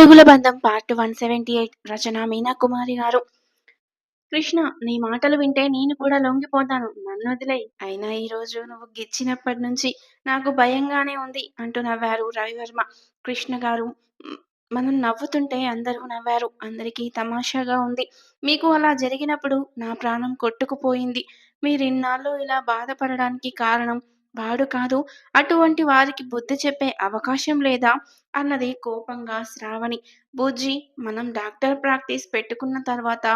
పిడుగుల బంధం part one seventy eight రచన మీనా కుమారి గారు. కృష్ణ నీ మాటలు వింటే నేను కూడా లొంగిపోతాను. నన్ను వదిలే. అయినా ఈ రోజు నువ్వు గిచ్చినప్పటి నుంచి నాకు భయంగానే ఉంది అంటూ నవ్వారు రవివర్మ. కృష్ణ గారు మనం నవ్వుతుంటే అందరూ నవ్వారు. అందరికీ తమాషాగా ఉంది. మీకు అలా జరిగినప్పుడు నా ప్రాణం కొట్టుకుపోయింది. మీరిన్నాళ్ళు ఇలా బాధపడడానికి కారణం వాడు కాదు. అటువంటి వారికి బుద్ధి చెప్పే అవకాశం లేదా? అన్నది కోపంగా శ్రావణి. బుజ్జి మనం డాక్టర్ ప్రాక్టీస్ పెట్టుకున్న తర్వాత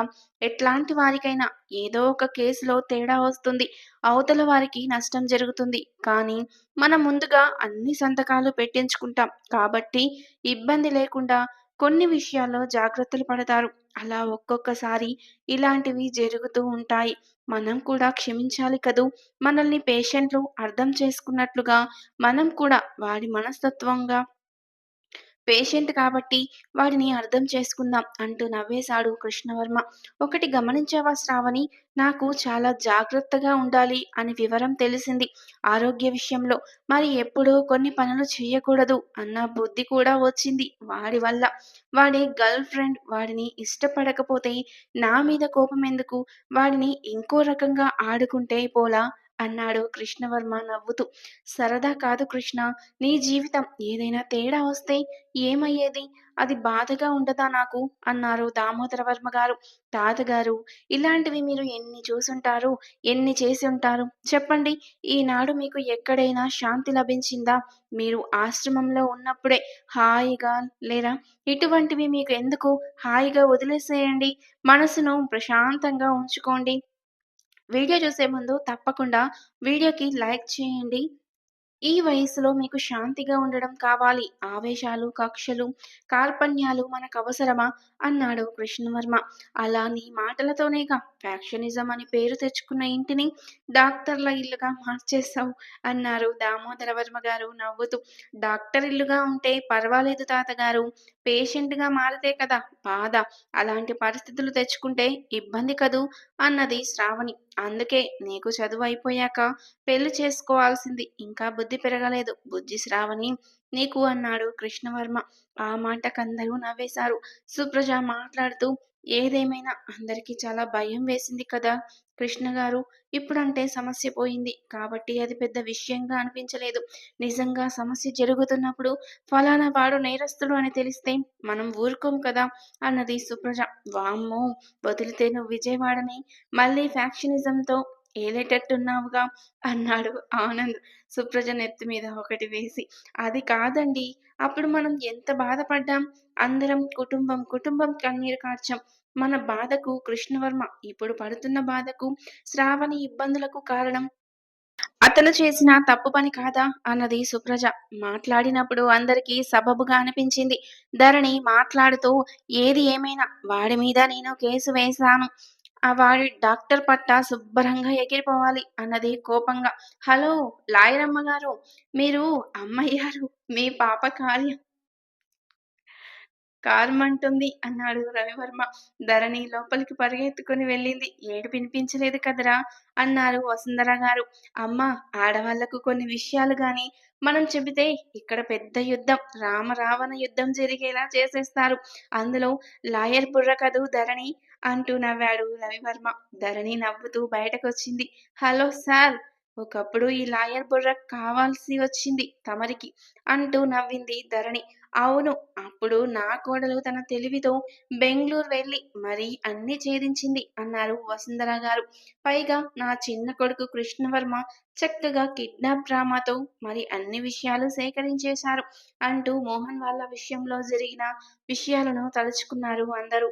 ఎట్లాంటి వారికైనా ఏదో ఒక కేసులో తేడా వస్తుంది. అవతల వారికి నష్టం జరుగుతుంది. కానీ మనం ముందుగా అన్ని సంతకాలు పెట్టించుకుంటాం. కాబట్టి ఇబ్బంది లేకుండా కొన్ని విషయాల్లో జాగ్రత్తలు పడతారు. అలా ఒక్కొక్కసారి ఇలాంటివి జరుగుతూ ఉంటాయి. మనం కూడా క్షమించాలి కదూ. మనల్ని పేషెంట్లు అర్థం చేసుకున్నట్లుగా మనం కూడా వారి మనస్తత్వంగా పేషెంట్ కాబట్టి వాడిని అర్థం చేసుకుందాం అంటూ నవ్వేశాడు కృష్ణవర్మ. ఒకటి గమనించావా శ్రావణి? నాకు చాలా జాగ్రత్తగా ఉండాలి అని వివరం తెలిసింది. ఆరోగ్య విషయంలో మరి ఎప్పుడూ కొన్ని పనులు చేయకూడదు అన్న బుద్ధి కూడా వచ్చింది వాడి వల్ల. వాడి గర్ల్ ఫ్రెండ్ వాడిని ఇష్టపడకపోతే నా మీద కోపం ఎందుకు? వాడిని ఇంకో రకంగా ఆడుకుంటే పోలా? అన్నాడు కృష్ణవర్మ నవ్వుతూ. సరదా కాదు కృష్ణ నీ జీవితం ఏదైనా తేడా వస్తే ఏమయ్యేది? అది బాధగా ఉండదా నాకు? అన్నారు దామోదర వర్మ గారు. తాతగారు ఇలాంటివి మీరు ఎన్ని చూసుంటారు? ఎన్ని చేసి ఉంటారు చెప్పండి ఈనాడు మీకు ఎక్కడైనా శాంతి లభించిందా? మీరు ఆశ్రమంలో ఉన్నప్పుడే హాయిగా లేరా? ఇటువంటివి మీకు ఎందుకు? హాయిగా వదిలేసేయండి. మనసును ప్రశాంతంగా ఉంచుకోండి. వీడియో చూసే ముందు తప్పకుండా వీడియోకి లైక్ చేయండి. ఈ వయసులో మీకు శాంతిగా ఉండడం కావాలి. ఆవేశాలు కక్షలు కార్పణ్యాలు మనకు అవసరమా? అన్నాడు కృష్ణవర్మ. అలా నీ మాటలతోనేగా ఫ్యాక్షనిజం అని పేరు తెచ్చుకున్న ఇంటిని డాక్టర్ల ఇల్లుగా మార్చేశావు అన్నారు దామోదర వర్మ గారు నవ్వుతూ. డాక్టర్ ఇల్లుగా ఉంటే పర్వాలేదు తాతగారు. పేషెంట్గా మారితే కదా బాధ. అలాంటి పరిస్థితులు తెచ్చుకుంటే ఇబ్బంది కదూ? అన్నది శ్రావణి. అందుకే నీకు చదువు అయిపోయాక పెళ్ళి చేసుకోవాల్సింది. ఇంకా బుద్ధి పెరగలేదు. బుద్ధి శ్రావణి నీకు అన్నాడు కృష్ణవర్మ. ఆ మాటకందరూ నవ్వేశారు. సుప్రజ మాట్లాడుతూ ఏదేమైనా అందరికీ చాలా భయం వేసింది కదా కృష్ణ గారు ఇప్పుడంటే సమస్య పోయింది. కాబట్టి అది పెద్ద విషయంగా అనిపించలేదు. నిజంగా సమస్య జరుగుతున్నప్పుడు ఫలానా వాడు నేరస్తుడు అని తెలిస్తే మనం ఊరుకోం కదా అన్నది సుప్రజ. వామ్మో వదిలితే నువ్వు విజయవాడని మళ్ళీ ఫ్యాక్షనిజంతో ఏలేటట్టున్నావుగా అన్నాడు ఆనంద్ సుప్రజ నెత్తి మీద ఒకటి వేసి. అది కాదండి అప్పుడు మనం ఎంత బాధపడ్డాం? అందరం కుటుంబం కుటుంబం కన్నీరు కార్చాం. మన బాధకు కృష్ణవర్మ ఇప్పుడు పడుతున్న బాధకు శ్రావణి ఇబ్బందులకు కారణం? అతను చేసిన తప్పు పని కాదా? అన్నది సుప్రజ మాట్లాడినప్పుడు అందరికీ సబబుగా అనిపించింది. ధరణి మాట్లాడుతూ ఏది ఏమైనా వాడి మీద నేను కేసు వేశాను. ఆ వాడి డాక్టర్ పట్ట శుభ్రంగా ఎగిరిపోవాలి అన్నది కోపంగా. హలో లాయర్ అమ్మగారు మీరు అమ్మయ్యారు మీ పాప కార్యం కారమంటుంది అన్నాడు రవివర్మ. ధరణి లోపలికి పరిగెత్తుకుని వెళ్ళింది. ఏడు వినిపించలేదు కదరా? అన్నారు వసుంధర గారు. అమ్మ ఆడవాళ్ళకు కొన్ని విషయాలు గాని మనం చెబితే ఇక్కడ పెద్ద యుద్ధం రామ రావణ యుద్ధం జరిగేలా చేసేస్తారు. అందులో లాయర్ బుర్ర కదూ ధరణి? అంటూ నవ్వాడు రవివర్మ. ధరణి నవ్వుతూ బయటకొచ్చింది. హలో సార్ ఒకప్పుడు ఈ లాయర్ బుర్ర కావాల్సి వచ్చింది తమరికి అంటూ నవ్వింది ధరణి. అవును అప్పుడు నా కోడలు తన తెలివితో బెంగళూరు వెళ్ళి మరీ అన్ని ఛేదించింది అన్నారు వసుంధర గారు. పైగా నా చిన్న కొడుకు కృష్ణవర్మ చక్కగా కిడ్నాప్ డ్రామాతో మరి అన్ని విషయాలు సేకరించేశారు అంటూ మోహన్ వాళ్ళ విషయంలో జరిగిన విషయాలను తలుచుకున్నారు అందరూ.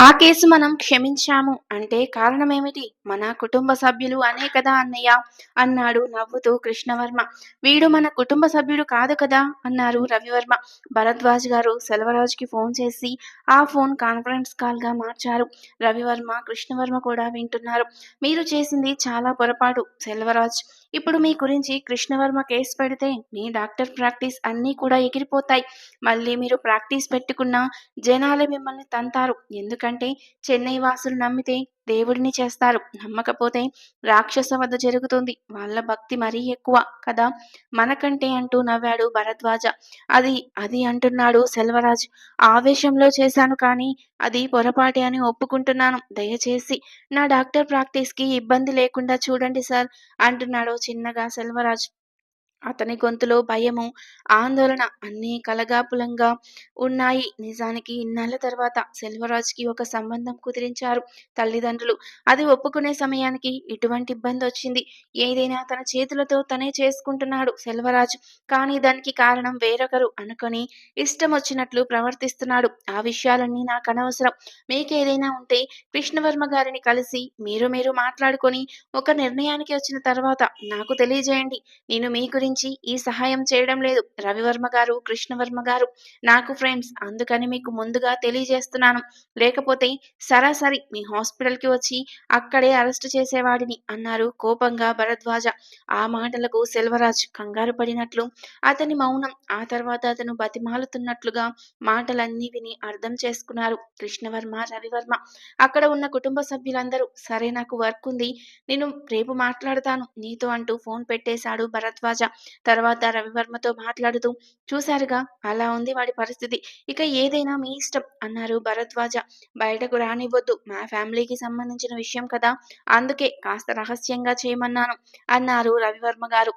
ఆ కేసు మనం క్షమించాము. అంటే కారణమేమిటి? మన కుటుంబ సభ్యులు అనే కదా అన్నయ్య? అన్నాడు నవ్వుతూ కృష్ణవర్మ. వీడు మన కుటుంబ సభ్యుడు కాదు కదా? అన్నారు రవివర్మ. భరద్వాజ్ గారు సెలవరాజుకి ఫోన్ చేసి ఆ ఫోన్ కాన్ఫరెన్స్ కాల్గా మార్చారు. రవివర్మ కృష్ణవర్మ కూడా వింటున్నారు. మీరు చేసింది చాలా పొరపాటు సెల్వరాజ్. ఇప్పుడు మీ గురించి కృష్ణవర్మ కేసు పెడితే మీ డాక్టర్ ప్రాక్టీస్ అన్నీ కూడా ఎగిరిపోతాయి. మళ్ళీ మీరు ప్రాక్టీస్ పెట్టుకున్న జనాలే మిమ్మల్ని తంతారు. ఎందుకంటే చెన్నై వాసులు నమ్మితే దేవుడిని చేస్తారు. నమ్మకపోతే రాక్షస వద్ద జరుగుతుంది. వాళ్ళ భక్తి మరీ ఎక్కువ కదా? మనకంటే అంటూ నవ్వాడు భరద్వాజ. అది అది అంటున్నాడు సెల్వరాజ్. ఆవేశంలో చేశాను కానీ అది పొరపాటే అని ఒప్పుకుంటున్నాను. దయచేసి నా డాక్టర్ ప్రాక్టీస్కి ఇబ్బంది లేకుండా చూడండి సార్ అంటున్నాడు చిన్నగా సెల్వరాజ్. అతని గొంతులో భయము ఆందోళన అన్నీ కలగాపులంగా ఉన్నాయి. నిజానికి ఇన్నాళ్ళ తర్వాత సెల్వరాజ్కి ఒక సంబంధం కుదిరించారు తల్లిదండ్రులు. అది ఒప్పుకునే సమయానికి ఇటువంటి ఇబ్బంది వచ్చింది. ఏదైనా తన చేతులతో తనే చేసుకుంటున్నాడు సెల్వరాజ్. కానీ దానికి కారణం వేరొకరు అనుకొని ఇష్టం వచ్చినట్లు ప్రవర్తిస్తున్నాడు. ఆ విషయాలన్నీ నాకు అనవసరం. మీకేదైనా ఉంటే కృష్ణవర్మ గారిని కలిసి మీరు మీరు మాట్లాడుకొని ఒక నిర్ణయానికి వచ్చిన తర్వాత నాకు తెలియజేయండి. నేను మీ గురించి ఈ సహాయం చేయడం లేదు. రవివర్మ గారు కృష్ణవర్మ గారు నాకు ఫ్రెండ్స్ అందుకని మీకు ముందుగా తెలియజేస్తున్నాను. లేకపోతే సరాసరి మీ హాస్పిటల్కి వచ్చి అక్కడే అరెస్ట్ చేసేవాడిని అన్నారు కోపంగా భరద్వాజ. ఆ మాటలకు సెల్వరాజ్ కంగారు పడినట్లు అతని మౌనం ఆ తర్వాత అతను బతిమాలుతున్నట్లుగా మాటలన్నీ విని అర్థం చేసుకున్నారు కృష్ణవర్మ రవివర్మ. అక్కడ ఉన్న కుటుంబ సభ్యులందరూ సరే నాకు వర్క్ ఉంది నేను రేపు మాట్లాడతాను నీతో అంటూ ఫోన్ పెట్టేశాడు భరద్వాజ. తర్వాత రవివర్మతో మాట్లాడుతూ చూశారుగా అలా ఉంది వాడి పరిస్థితి. ఇక ఏదైనా మీ ఇష్టం అన్నారు భరద్వాజ. బయటకు రానివ్వద్దు. మా ఫ్యామిలీకి సంబంధించిన విషయం కదా. అందుకే కాస్త రహస్యంగా చేయమన్నాను అన్నారు రవివర్మ గారు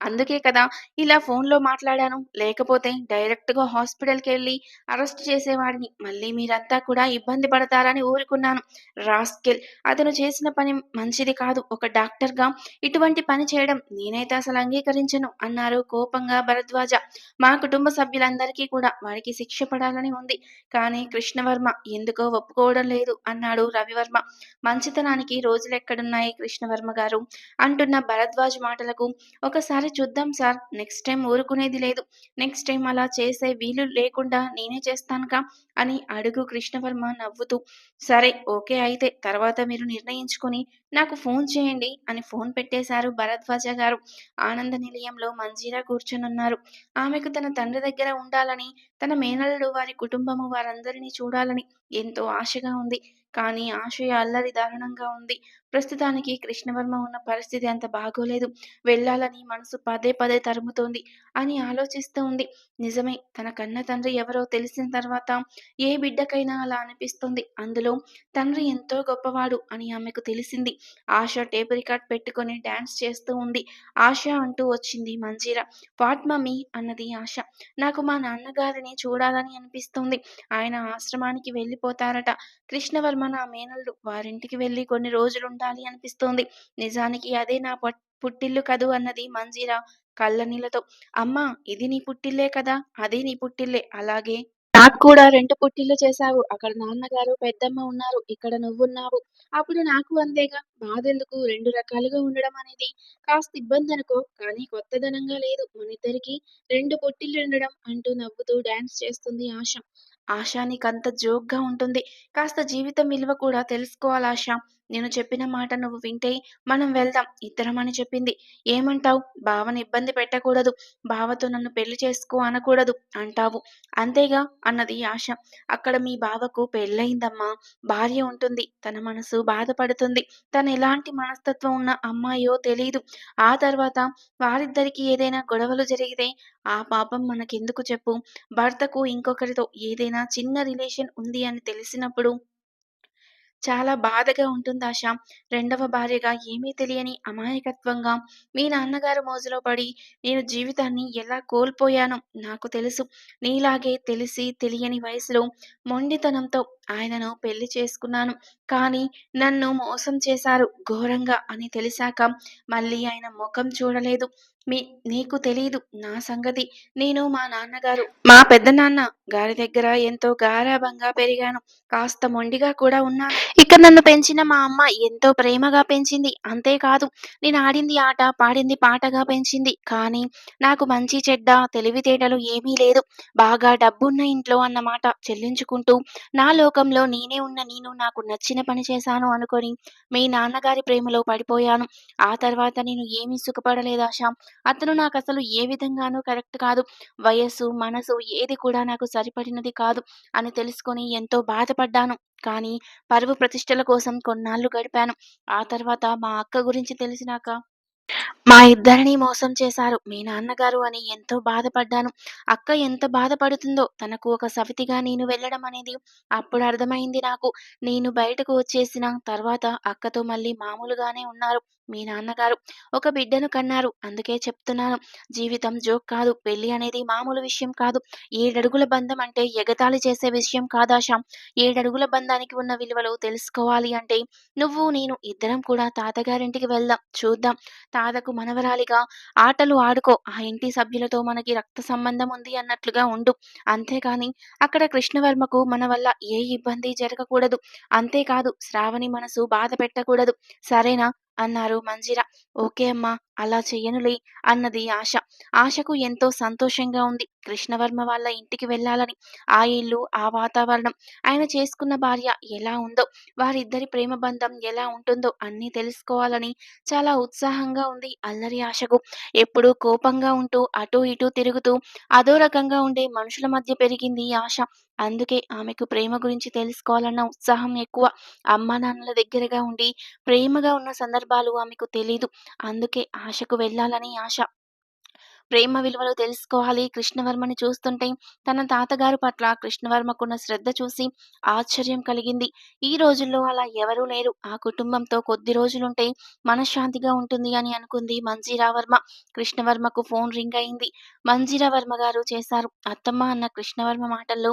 అందుకే కదా ఇలా ఫోన్లో మాట్లాడాను. లేకపోతే డైరెక్ట్గా హాస్పిటల్కి వెళ్ళి అరెస్ట్ చేసేవాడిని. మళ్ళీ మీరంతా కూడా ఇబ్బంది పడతారని ఊరుకున్నాను. రాస్కెల్ అతను చేసిన పని మంచిది కాదు. ఒక డాక్టర్గా ఇటువంటి పని చేయడం నేనైతే అసలు అంగీకరించను అన్నారు కోపంగా భరద్వాజ. మా కుటుంబ సభ్యులందరికీ కూడా వాడికి శిక్ష పడాలని ఉంది. కానీ కృష్ణవర్మ ఎందుకో ఒప్పుకోవడం లేదు అన్నాడు రవివర్మ. మంచితనానికి రోజులెక్కడున్నాయి కృష్ణవర్మ గారు? అంటున్న భరద్వాజ్ మాటలకు ఒకసారి చూద్దాం సార్. నెక్స్ట్ టైం ఊరుకునేది లేదు. నెక్స్ట్ టైం అలా చేసే వీలు లేకుండా నేనే చేస్తానుగా అని అడుగు కృష్ణవర్మ నవ్వుతూ. సరే ఓకే అయితే తర్వాత మీరు నిర్ణయించుకొని నాకు ఫోన్ చేయండి అని ఫోన్ పెట్టేశారు భరద్వాజ గారు. ఆనంద నిలయంలో మంజీరా కూర్చొనున్నారు. ఆమెకు తన తండ్రి దగ్గర ఉండాలని తన మేనల్లుడు వారి కుటుంబము వారందరినీ చూడాలని ఎంతో ఆశగా ఉంది. కానీ ఆశయ అల్లరి దారుణంగా ఉంది. ప్రస్తుతానికి కృష్ణవర్మ ఉన్న పరిస్థితి అంత బాగోలేదు. వెళ్ళాలని మనసు పదే పదే తరుముతోంది అని ఆలోచిస్తూ ఉంది. నిజమే తన కన్న తండ్రి ఎవరో తెలిసిన తర్వాత ఏ బిడ్డకైనా అలా అనిపిస్తుంది. అందులో తండ్రి ఎంతో గొప్పవాడు అని ఆమెకు తెలిసింది. ఆశ టేప్ రికార్డ్ పెట్టుకొని డాన్స్ చేస్తూ ఉంది. ఆశ అంటూ వచ్చింది మంజీర. What mummy? అన్నది ఆశ. నాకు మా నాన్నగారిని చూడాలని అనిపిస్తుంది. ఆయన ఆశ్రమానికి వెళ్ళిపోతారట. కృష్ణవర్మ నా మేనల్లు. వారింటికి వెళ్ళి కొన్ని రోజులు ఉండాలి అనిపిస్తోంది. నిజానికి అదే నా పుట్టిల్లు కదూ అన్నది మంజీర కళ్ళనీలతో అమ్మా ఇది నీ పుట్టిల్లే కదా? అది నీ పుట్టిల్లే. అలాగే నాకు కూడా రెండు పుట్టిల్లు చేశావు. అక్కడ నాన్నగారు పెద్దమ్మ ఉన్నారు. ఇక్కడ నువ్వున్నావు. అప్పుడు నాకు అందేగా. బాధెందుకు? రెండు రకాలుగా ఉండడం అనేది కాస్త ఇబ్బంది అనుకో కానీ కొత్తదనంగా లేదు. మనిద్దరికి రెండు పుట్టిల్లు ఉండడం అంటూ నవ్వుతూ డాన్స్ చేస్తుంది ఆశ. ఆశ నీకంత జోక్గా ఉంటుంది. కాస్త జీవితం విలువ కూడా తెలుసుకోవాలి ఆశ. నేను చెప్పిన మాట నువ్వు వింటే మనం వెళ్దాం ఇద్దరం అని చెప్పింది. ఏమంటావు? బావని ఇబ్బంది పెట్టకూడదు. బావతో నన్ను పెళ్ళి చేసుకో అనకూడదు అంటావు. అంతేగా? అన్నది ఆశ. అక్కడ మీ బావకు పెళ్ళయిందమ్మా. భార్య ఉంటుంది. తన మనసు బాధపడుతుంది. తను ఎలాంటి మనస్తత్వం ఉన్న అమ్మాయో తెలియదు ఆ తర్వాత వారిద్దరికి ఏదైనా గొడవలు జరిగితే ఆ పాపం మనకెందుకు చెప్పు? భర్తకు ఇంకొకరితో ఏదైనా చిన్న రిలేషన్ ఉంది అని తెలిసినప్పుడు చాలా బాధగా ఉంటుంది ఆశ. రెండవ భార్యగా ఏమీ తెలియని అమాయకత్వంగా మీ నాన్నగారు మోజులో పడి నేను జీవితాన్ని ఎలా కోల్పోయానో నాకు తెలుసు. నీలాగే తెలిసి తెలియని వయసులో మొండితనంతో ఆయనను పెళ్ళి చేసుకున్నాను. కానీ నన్ను మోసం చేశారు ఘోరంగా అని తెలిసాక మళ్ళీ ఆయన ముఖం చూడలేదు. మీ నీకు తెలియదు నా సంగతి. నేను మా నాన్నగారు మా పెద్దనాన్న గారి దగ్గర ఎంతో గారాబంగా పెరిగాను. కాస్త మొండిగా కూడా ఉన్నాను. ఇక్కడ నన్ను పెంచిన మా అమ్మ ఎంతో ప్రేమగా పెంచింది. అంతేకాదు నేను ఆడింది ఆట పాడింది పాటగా పెంచింది. కానీ నాకు మంచి చెడ్డ తెలివితేటలు ఏమీ లేదు. బాగా డబ్బున్న ఇంట్లో అన్నమాట. చెల్లించుకుంటూ నా లోకంలో నేనే ఉన్న నేను నాకు నచ్చిన పని చేశాను అనుకొని మీ నాన్నగారి ప్రేమలో పడిపోయాను. ఆ తర్వాత నేను ఏమీ సుఖపడలేదు ఆశ. అతను నాకు అసలు ఏ విధంగానూ కరెక్ట్ కాదు వయస్సు మనసు ఏది కూడా నాకు సరిపడినది కాదు అని తెలుసుకొని ఎంతో బాధపడ్డాను. కానీ పరువు ప్రతిష్టల కోసం కొన్నాళ్ళు గడిపాను. ఆ తర్వాత మా అక్క గురించి తెలిసినాక మా ఇద్దరిని మోసం చేశారు మీ నాన్నగారు అని ఎంతో బాధపడ్డాను. అక్క ఎంత బాధపడుతుందో తనకు ఒక సవితిగా నేను వెళ్ళడం అనేది అప్పుడు అర్థమైంది నాకు. నేను బయటకు వచ్చేసిన తర్వాత అక్కతో మళ్ళీ మామూలుగానే ఉన్నారు మీ నాన్నగారు. ఒక బిడ్డను కన్నారు. అందుకే చెప్తున్నాను జీవితం జోక్ కాదు. పెళ్ళి అనేది మామూలు విషయం కాదు. ఏడడుగుల బంధం అంటే ఎగతాళి చేసే విషయం కాదాషా. ఏడడుగుల బంధానికి ఉన్న విలువలు తెలుసుకోవాలి అంటే నువ్వు నేను ఇద్దరం కూడా తాతగారింటికి వెళ్దాం. చూద్దాం. తాతకు మనవరాలిగా ఆటలు ఆడుకో. ఆ ఇంటి సభ్యులతో మనకి రక్త సంబంధం ఉంది అన్నట్లుగా ఉండు. అంతేకాని అక్కడ కృష్ణవర్మకు మన వల్ల ఏ ఇబ్బంది జరగకూడదు. అంతేకాదు శ్రావణి మనసు బాధ పెట్టకూడదు. సరేనా? అన్నారు మంజిర. ఓకే అమ్మా! అలా చెయ్యనులే అన్నది ఆశ. ఆశకు ఎంతో సంతోషంగా ఉంది. కృష్ణవర్మ వాళ్ళ ఇంటికి వెళ్ళాలని. ఆ ఇల్లు, ఆ వాతావరణం, ఆయన చేసుకున్న భార్య ఎలా ఉందో, వారిద్దరి ప్రేమ బంధం ఎలా ఉంటుందో అన్నీ తెలుసుకోవాలని చాలా ఉత్సాహంగా ఉంది అల్లరి ఆశకు. ఎప్పుడూ కోపంగా ఉంటూ అటూ ఇటూ తిరుగుతూ అదో రకంగా ఉండే మనుషుల మధ్య పెరిగింది ఆశ. అందుకే ఆమెకు ప్రేమ గురించి తెలుసుకోవాలన్న ఉత్సాహం ఎక్కువ. అమ్మానాన్నల దగ్గరగా ఉండి ప్రేమగా ఉన్న సందర్భాలు ఆమెకు తెలీదు. అందుకే ఆశకు వెళ్ళాలని ఆశ. ప్రేమ విలువలు తెలుసుకోవాలి కృష్ణవర్మని చూస్తుంటే తన తాతగారు పట్ల కృష్ణవర్మకున్న శ్రద్ధ చూసి ఆశ్చర్యం కలిగింది. ఈ రోజుల్లో అలా ఎవరూ లేరు. ఆ కుటుంబంతో కొద్ది రోజులుంటే మనశ్శాంతిగా ఉంటుంది అని అనుకుంది మంజీరావర్మ. కృష్ణవర్మకు ఫోన్ రింగ్ అయింది. మంజీరావర్మ గారు చేశారు. అత్తమ్మ అన్న కృష్ణవర్మ మాటల్లో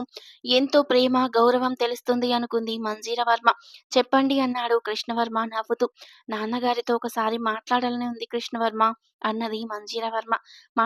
ఎంతో ప్రేమ, గౌరవం తెలుస్తుంది అనుకుంది మంజీరావర్మ. చెప్పండి అన్నాడు కృష్ణవర్మ నవ్వుతూ. నాన్నగారితో ఒకసారి మాట్లాడాలని ఉంది కృష్ణవర్మ అన్నది మంజీరావర్మ.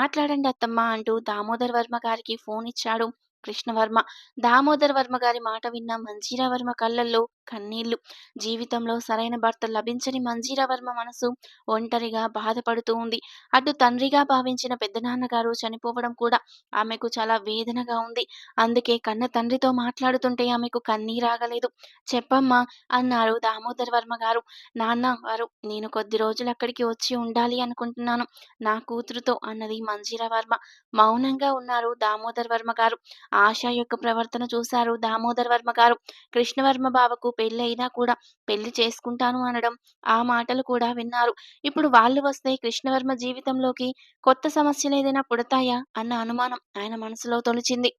మాట్లాడండి అత్తమ్మ అంటూ దామోదర్ వర్మ గారికి ఫోన్ ఇచ్చాడు కృష్ణవర్మ. దామోదర్ వర్మ గారి మాట విన్న మంజీరా వర్మ కళ్ళల్లో కన్నీళ్ళు. జీవితంలో సరైన భర్త లభించని మంజీరావర్మ మనసు ఒంటరిగా బాధపడుతూ ఉంది. అటు తండ్రిగా భావించిన పెద్దనాన్నగారు చనిపోవడం కూడా ఆమెకు చాలా వేదనగా ఉంది. అందుకే కన్న తండ్రితో మాట్లాడుతుంటే ఆమెకు కన్నీరాగలేదు. చెప్పమ్మా అన్నారు దామోదర్ వర్మ గారు. నాన్న వారు నేను కొద్ది రోజులు అక్కడికి వచ్చి ఉండాలి అనుకుంటున్నాను నా కూతురుతో అన్నది మంజీరావర్మ. మౌనంగా ఉన్నారు దామోదర్ వర్మ గారు. ఆశ యొక్క ప్రవర్తన చూశారు దామోదర్ వర్మ గారు. కృష్ణవర్మ బావకు పెళ్ళి అయినా కూడా పెళ్ళి చేసుకుంటాను అనడం, ఆ మాటలు కూడా విన్నారు. ఇప్పుడు వాళ్ళు వస్తే కృష్ణవర్మ జీవితంలోకి కొత్త సమస్యలు ఏదైనా పుడతాయా అన్న అనుమానం ఆయన మనసులో తొలిచింది.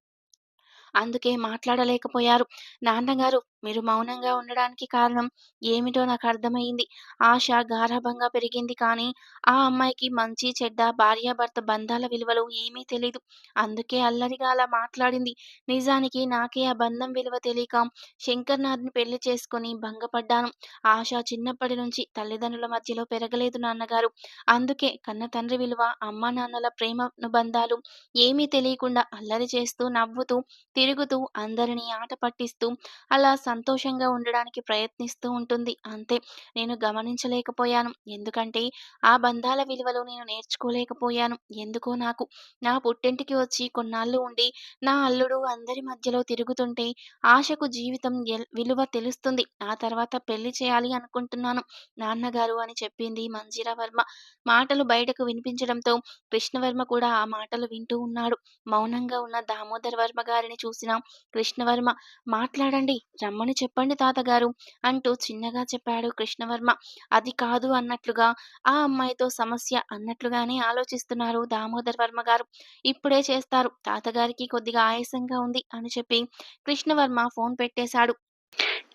అందుకే మాట్లాడలేకపోయారు. నాన్నగారు మీరు మౌనంగా ఉండడానికి కారణం ఏమిటో నాకు అర్థమైంది ఆశ గారాభంగా పెరిగింది కానీ ఆ అమ్మాయికి మంచి, చెడ్డ, భార్యాభర్త బంధాల విలువలు ఏమీ తెలీదు. అందుకే అల్లరిగా అలా మాట్లాడింది. నిజానికి నాకే ఆ బంధం విలువ తెలియక శంకర్నాథ్‌ని పెళ్ళి చేసుకొని భంగపడ్డాను. ఆశ చిన్నప్పటి నుంచి తల్లిదండ్రుల మధ్యలో పెరగలేదు నాన్నగారు. అందుకే కన్న తండ్రి విలువ, అమ్మానాన్నల ప్రేమానుబంధాలు ఏమీ తెలియకుండా అల్లరి చేస్తూ, నవ్వుతూ, తిరుగుతూ, అందరినీ ఆట పట్టిస్తూ అలా సంతోషంగా ఉండడానికి ప్రయత్నిస్తూ ఉంటుంది. అంతే. నేను గమనించలేకపోయాను. ఎందుకంటే ఆ బంధాల విలువలు నేను నేర్చుకోలేకపోయాను. ఎందుకో నాకు. నా పుట్టింటికి వచ్చి కొన్నాళ్ళు ఉండి నా అల్లుడు అందరి మధ్యలో తిరుగుతుంటే ఆశకు జీవితం విలువ తెలుస్తుంది. ఆ తర్వాత పెళ్ళి చేయాలి అనుకుంటున్నాను నాన్నగారు అని చెప్పింది మంజీరా వర్మ మాటలు బయటకు వినిపించడంతో కృష్ణవర్మ కూడా ఆ మాటలు వింటూ ఉన్నాడు. మౌనంగా ఉన్న దామోదర్ వర్మ గారిని చూసిన కృష్ణవర్మ మాట్లాడండి. రమ్మ రమ్మని చెప్పండి తాతగారు అంటూ చిన్నగా చెప్పాడు కృష్ణవర్మ. అది కాదు అన్నట్లుగా ఆ అమ్మాయితో సమస్య అన్నట్లుగానే ఆలోచిస్తున్నారు దామోదర్ వర్మ గారు. ఇప్పుడే చేస్తారు. తాతగారికి కొద్దిగా ఆయాసంగా ఉంది అని చెప్పి కృష్ణవర్మ ఫోన్ పెట్టేశాడు.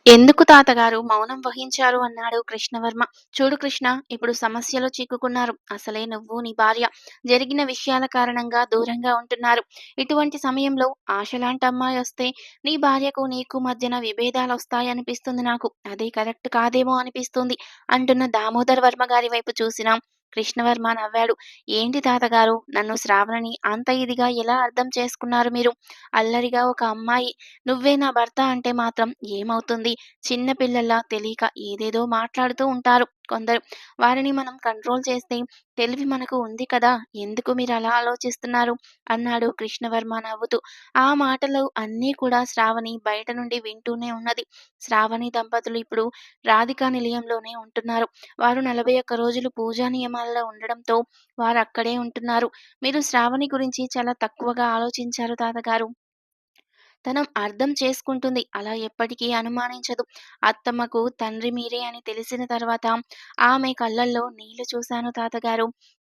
ఎందుకు తాతగారు మౌనం వహించారు అన్నాడు కృష్ణవర్మ. చూడు కృష్ణ ఇప్పుడు సమస్యలో చిక్కుకున్నారు. అసలే నువ్వు నీ భార్య జరిగిన విషయాల కారణంగా దూరంగా ఉంటున్నారు. ఇటువంటి సమయంలో ఆశలాంటి అమ్మాయి వస్తే నీ భార్యకు నీకు మధ్యన విభేదాలు వస్తాయనిపిస్తుంది నాకు. అదే కరెక్ట్ కాదేమో అనిపిస్తుంది అంటున్న దామోదర్ వర్మ గారి వైపు చూసినాం కృష్ణవర్మ నవ్వాడు. ఏంటి తాతగారు నన్ను శ్రావణని అంత ఇదిగా ఎలా అర్థం చేసుకున్నారు మీరు? అల్లరిగా ఒక అమ్మాయి నువ్వే నా భర్త అంటే మాత్రం ఏమవుతుంది? చిన్న పిల్లల్లా తెలియక ఏదేదో మాట్లాడుతూ ఉంటారు కొందరు. వారిని మనం కంట్రోల్ చేస్తే తెలివి మనకు ఉంది కదా! ఎందుకు మీరు అలా ఆలోచిస్తున్నారు? అన్నాడు కృష్ణవర్మ నవ్వుతూ. ఆ మాటలు అన్నీ కూడా శ్రావణి బయట నుండి వింటూనే ఉన్నది. శ్రావణి దంపతులు ఇప్పుడు రాధికా నిలయంలోనే ఉంటున్నారు. వారు నలభై ఒక్క రోజులు పూజా నియమాలలో ఉండడంతో వారక్కడే ఉంటున్నారు. మీరు శ్రావణి గురించి చాలా తక్కువగా ఆలోచించారు తాతగారు. తనం అర్థం చేసుకుంటుంది. అలా ఎప్పటికీ అనుమానించదు. అత్తమ్మకు తండ్రి మీరే అని తెలిసిన తర్వాత ఆమె కళ్ళల్లో నీళ్ళు చూశాను తాతగారు.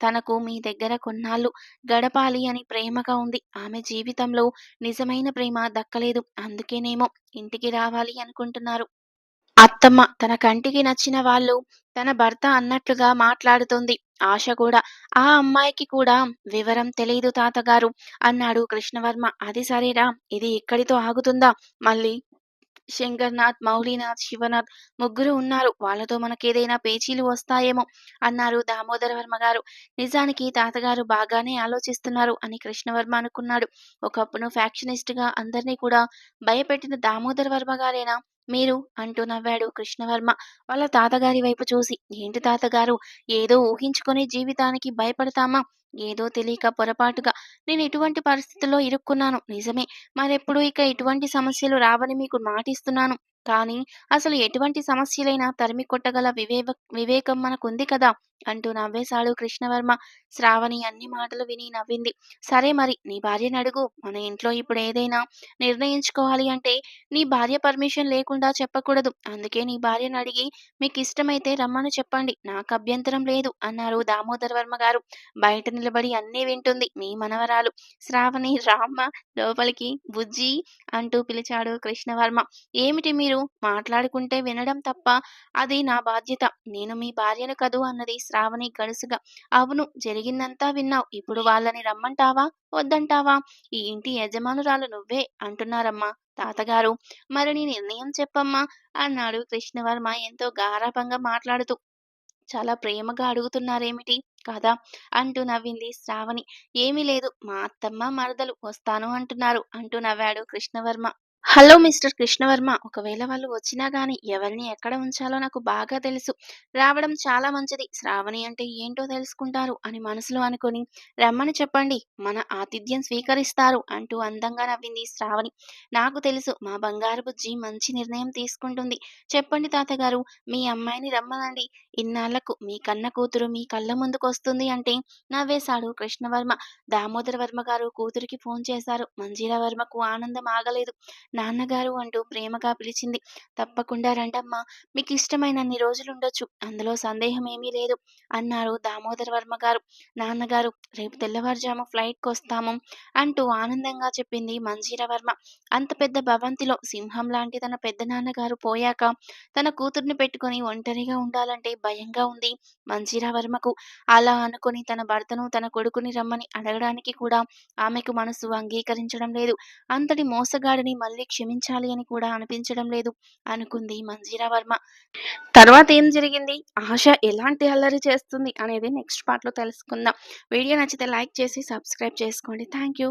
తనకు మీ దగ్గర కొన్నాళ్ళు గడపాలి అని ప్రేమగా ఉంది. ఆమె జీవితంలో నిజమైన ప్రేమ దక్కలేదు. అందుకేనేమో ఇంటికి రావాలి అనుకుంటున్నారు. అత్తమ్మ తన కంటికి నచ్చిన వాళ్ళు తన భర్త అన్నట్లుగా మాట్లాడుతోంది. ఆశ కూడా. ఆ అమ్మాయికి కూడా వివరం తెలియదు తాతగారు అన్నాడు కృష్ణవర్మ. అది సరేరా ఇది ఇక్కడితో ఆగుతుందా? మళ్ళీ శంకర్నాథ్, మౌళీనాథ్, శివనాథ్ ముగ్గురు ఉన్నారు. వాళ్ళతో మనకేదైనా పేచీలు వస్తాయేమో అన్నారు దామోదరవర్మ గారు. నిజానికి తాతగారు బాగానే ఆలోచిస్తున్నారు అని కృష్ణవర్మ అనుకున్నాడు. ఒకప్పుడు ఫ్యాక్షనిస్ట్గా అందరినీ కూడా భయపెట్టిన దామోదరవర్మ గారేనా మీరు? అంటూ నవ్వాడు కృష్ణవర్మ వాళ్ళ తాతగారి వైపు చూసి. ఏంటి తాతగారు ఏదో ఊహించుకుని జీవితానికి భయపడతామా? ఏదో తెలియక పొరపాటుగా నేను ఇటువంటి పరిస్థితుల్లో ఇరుక్కున్నాను నిజమే. మరెప్పుడూ ఇక ఇటువంటి సమస్యలు రావని మీకు మాటిస్తున్నాను. కానీ అసలు ఎటువంటి సమస్యలైనా తరిమి కొట్టగల వివేక వివేకం మనకుంది కదా! అంటూ నవ్వేశాడు కృష్ణవర్మ. శ్రావణి అన్ని మాటలు విని నవ్వింది. సరే మరి నీ భార్యనడుగు. మన ఇంట్లో ఇప్పుడు ఏదైనా నిర్ణయించుకోవాలి అంటే నీ భార్య పర్మిషన్ లేకుండా చెప్పకూడదు. అందుకే నీ భార్యను అడిగి మీకు ఇష్టమైతే రమ్మని చెప్పండి. నాకు అభ్యంతరం లేదు అన్నారు దామోదరవర్మ గారు. బయట నిలబడి అన్నీ వింటుంది మీ మనవరాలు. శ్రావణి రామ్మ లోపలికి. బుజ్జి అంటూ పిలిచాడు కృష్ణవర్మ. ఏమిటి మీరు మాట్లాడుకుంటే వినడం తప్ప అది నా బాధ్యత. నేను మీ భార్యను కదూ అన్నది శ్రావణి గడుసుగా. అవును జరిగిందంతా విన్నావు ఇప్పుడు వాళ్ళని రమ్మంటావా? వద్దంటావా? ఈ ఇంటి యజమానురాలు నువ్వే అంటున్నారమ్మా తాతగారు. మరి నీ నిర్ణయం చెప్పమ్మా అన్నాడు కృష్ణవర్మ ఎంతో గారాభంగా మాట్లాడుతూ. చాలా ప్రేమగా అడుగుతున్నారేమిటి కదా అంటూ నవ్వింది శ్రావణి. ఏమీ లేదు మా అత్తమ్మ మరదలు వస్తాను అంటున్నారు అంటూ నవ్వాడు కృష్ణవర్మ. హలో మిస్టర్ కృష్ణవర్మ ఒకవేళ వాళ్ళు వచ్చినా గాని ఎవరిని ఎక్కడ ఉంచాలో నాకు బాగా తెలుసు. రావడం చాలా మంచిది. శ్రావణి అంటే ఏంటో తెలుసుకుంటారు అని మనసులో అనుకుని రమ్మని చెప్పండి. మన ఆతిథ్యం స్వీకరిస్తారు అంటూ అందంగా నవ్వింది శ్రావణి. నాకు తెలుసు మా బంగారు బుజ్జి మంచి నిర్ణయం తీసుకుంటుంది. చెప్పండి తాతగారు మీ అమ్మాయిని రమ్మనండి. ఇన్నాళ్ళకు మీ కన్న కూతురు మీ కళ్ళ ముందుకు వస్తుంది అంటే నవ్వేశాడు కృష్ణవర్మ. దామోదర వర్మ గారు కూతురికి ఫోన్ చేశారు. మంజీరావర్మకు ఆనందం ఆగలేదు. నాన్నగారు అంటూ ప్రేమగా పిలిచింది. తప్పకుండా రండమ్మా. రోజులు ఉండొచ్చు అందులో సందేహమేమీ లేదు అన్నారు దామోదరవర్మ గారు. నాన్నగారు రేపు తెల్లవారుజాము ఫ్లైట్‌కొస్తాము అంటూ ఆనందంగా చెప్పింది మంజీరావర్మ. అంత పెద్ద భవంతిలో సింహం లాంటి తన పెద్ద నాన్నగారు పోయాక తన కూతుర్ని పెట్టుకుని ఒంటరిగా ఉండాలంటే భయంగా ఉంది మంజీరా వర్మకు అలా అనుకుని తన భర్తను తన కొడుకుని రమ్మని అడగడానికి కూడా ఆమెకు మనసు అంగీకరించడం లేదు. అంతటి మోసగాడిని మళ్ళీ క్షమించాలి అని కూడా అనిపించడం లేదు అనుకుంది మంజీరా వర్మ తర్వాత ఏం జరిగింది? ఆశ ఎలాంటి అల్లరి చేస్తుంది అనేది నెక్స్ట్ పార్ట్‌లో తెలుసుకుందాం. వీడియో నచ్చితే లైక్ చేసి సబ్స్క్రైబ్ చేసుకోండి. Thank you